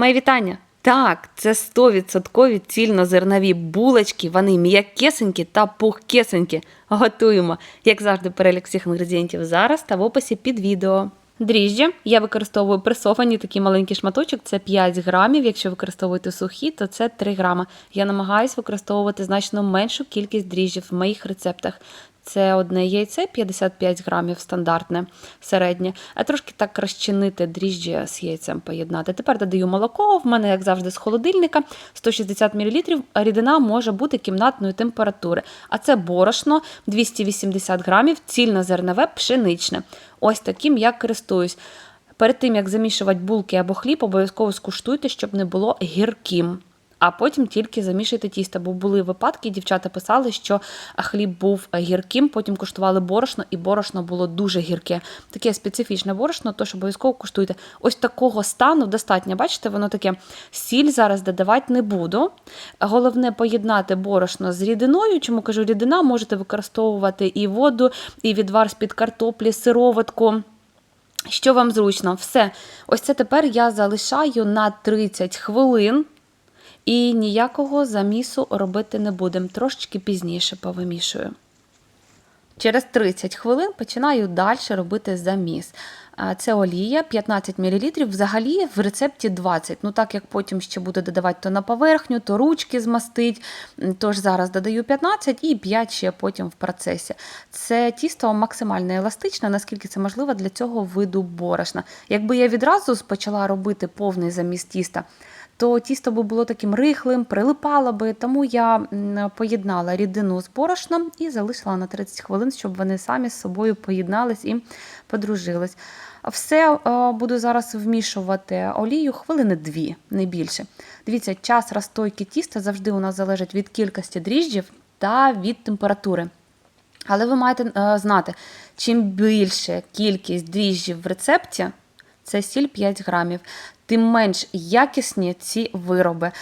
Мої вітання! Так, це 100% цільнозернові булочки, вони м'якесенькі та пухкесенькі. Готуємо, як завжди, перелік всіх інгредієнтів зараз та в описі під відео. Дріжджі я використовую пресовані такий маленький шматочок, це 5 грамів. Якщо використовуєте сухі, то це 3 грами. Я намагаюся використовувати значно меншу кількість дріжджів в моїх рецептах. Це одне яйце 55 грамів стандартне, середнє, а трошки так розчинити дріжджі з яйцем поєднати. Тепер додаю молоко, в мене, як завжди, з холодильника 160 мл. Рідина може бути кімнатної температури. А це борошно 280 грамів, цільнозернове пшеничне. Ось таким я користуюсь. Перед тим, як замішувати булки або хліб, обов'язково скуштуйте, щоб не було гірким а потім тільки замішайте тісто. Бо були випадки, дівчата писали, що хліб був гірким, потім куштували борошно, і борошно було дуже гірке. Таке специфічне борошно, тож обов'язково куштуйте. Ось такого стану достатньо. Бачите, воно таке сіль зараз додавати не буду. Головне поєднати борошно з рідиною. Чому кажу, рідина можете використовувати і воду, і відвар з-під картоплі, сироватку. Що вам зручно? Все. Ось це тепер я залишаю на 30 хвилин. І ніякого замісу робити не будемо. Трошечки пізніше повимішую. Через 30 хвилин починаю далі робити заміс. Це олія 15 мл. Взагалі в рецепті 20 Ну так як потім ще буду додавати то на поверхню, то ручки змастить. Тож зараз додаю 15 і 5 ще потім в процесі. Це тісто максимально еластичне, наскільки це можливо для цього виду борошна. Якби я відразу почала робити повний заміс тіста, то тісто би було таким рихлим, прилипало би, тому я поєднала рідину з борошном і залишила на 30 хвилин, щоб вони самі з собою поєднались і подружились. Все е, буду зараз вмішувати олію хвилини дві, не більше. Дивіться, час розстойки тіста завжди у нас залежить від кількості дріжджів та від температури. Але ви маєте е, знати, чим більше кількість дріжджів в рецепті, це сіль 5 грамів тим менш якісні ці вироби.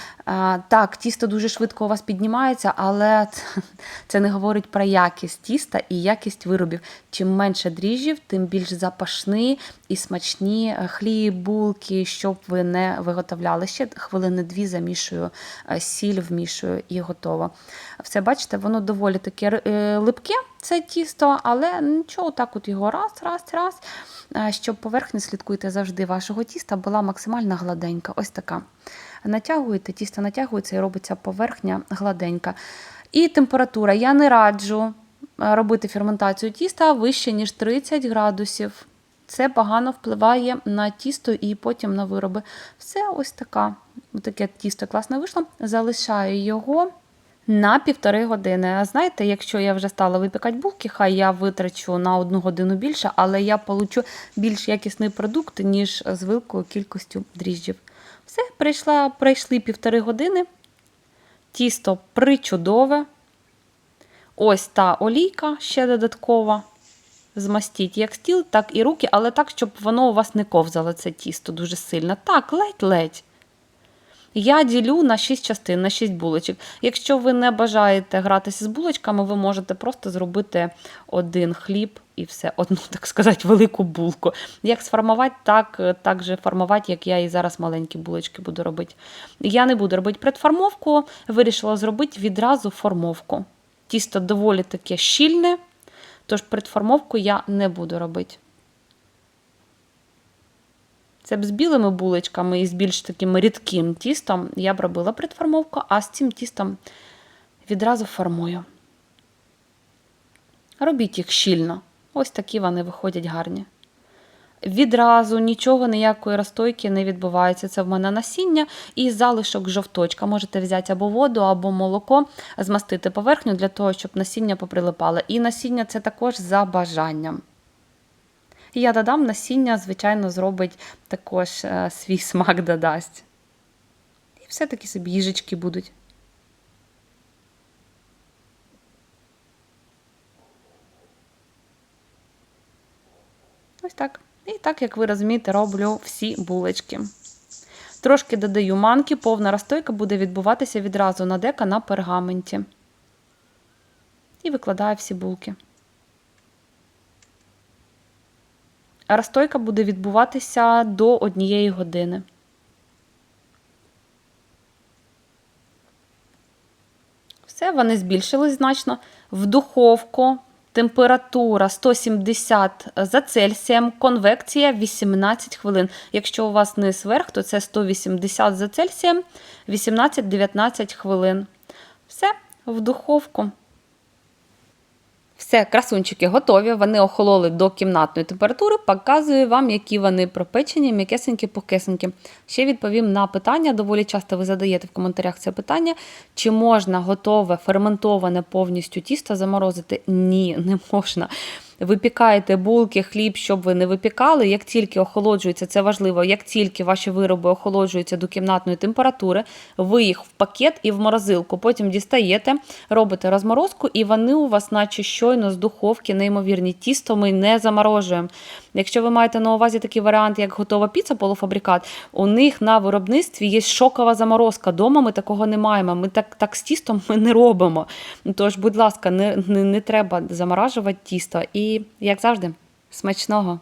Так, тісто дуже швидко у вас піднімається, але це не говорить про якість тіста і якість виробів. Чим менше дріжджів, тим більш запашні і смачні е, хліб, булки, щоб ви не виготовляли. Ще хвилини дві замішую, е, сіль вмішую і готово. Все, бачите, воно доволі таке е, липке, це тісто, але нічого, так от його раз, раз, раз, щоб поверхня слідкуйте завжди вашого тіста була максимально гладенька. Ось така. Натягуєте, тісто натягується і робиться поверхня гладенька. І температура. Я не раджу робити ферментацію тіста вище, ніж 30 градусів. Це погано впливає на тісто і потім на вироби. Все ось така. Таке тісто класно вийшло. Залишаю його на півтори години. А знаєте, якщо я вже стала випікати булки, хай я витрачу на одну годину більше, але я получу більш якісний продукт, ніж з великою кількістю дріжджів. Все, прийшла, пройшли півтори години. Тісто причудове. Ось та олійка ще додаткова. Змастіть як стіл, так і руки, але так, щоб воно у вас не ковзало це тісто дуже сильно. Так, ледь-ледь. Я ділю на 6 частин, на 6 булочок. Якщо ви не бажаєте гратися з булочками, ви можете просто зробити один хліб і все, одну, так сказати, велику булку. Як сформувати, так так же формувати, як я і зараз маленькі булочки буду робити. Я не буду робити предформовку, вирішила зробити відразу формовку. Тісто доволі таке щільне, тож предформовку я не буду робити. Це б з білими булочками і з більш таким рідким тістом я б робила предформовку, а з цим тістом відразу формую. Робіть їх щільно. Ось такі вони виходять гарні. Відразу нічого, ніякої розстойки не відбувається. Це в мене насіння і залишок жовточка. Можете взяти або воду, або молоко, змастити поверхню для того, щоб насіння поприлипало. І насіння це також за бажанням. І я додам насіння, звичайно, зробить також е, свій смак додасть. І все-таки собі їжечки будуть. Ось так. І так, як ви розумієте, роблю всі булочки. Трошки додаю манки, повна розстойка буде відбуватися відразу на дека на пергаменті. І викладаю всі булки. Розстойка буде відбуватися до однієї години. Все, вони збільшились значно. В духовку температура 170 за Цельсієм, конвекція 18 хвилин. Якщо у вас не верх, то це 180 за Цельсієм, 18-19 хвилин. Все, в духовку. Все, красунчики готові. Вони охололи до кімнатної температури. Показую вам, які вони пропечені, м'якесенькі, пухкесенькі. Ще відповім на питання. Доволі часто ви задаєте в коментарях це питання. Чи можна готове ферментоване повністю тісто заморозити? Ні, не можна. Випікаєте булки, хліб, щоб ви не випікали. Як тільки охолоджується, це важливо, як тільки ваші вироби охолоджуються до кімнатної температури, ви їх в пакет і в морозилку. Потім дістаєте, робите розморозку, і вони у вас, наче щойно з духовки, неймовірні. Тісто ми не заморожуємо. Якщо ви маєте на увазі такий варіант, як готова піца, полуфабрикат, у них на виробництві є шокова заморозка. Дома ми такого не маємо. Ми так, так з тістом ми не робимо. Тож, будь ласка, не, не, не треба заморажувати тісто. І, як завжди, смачного!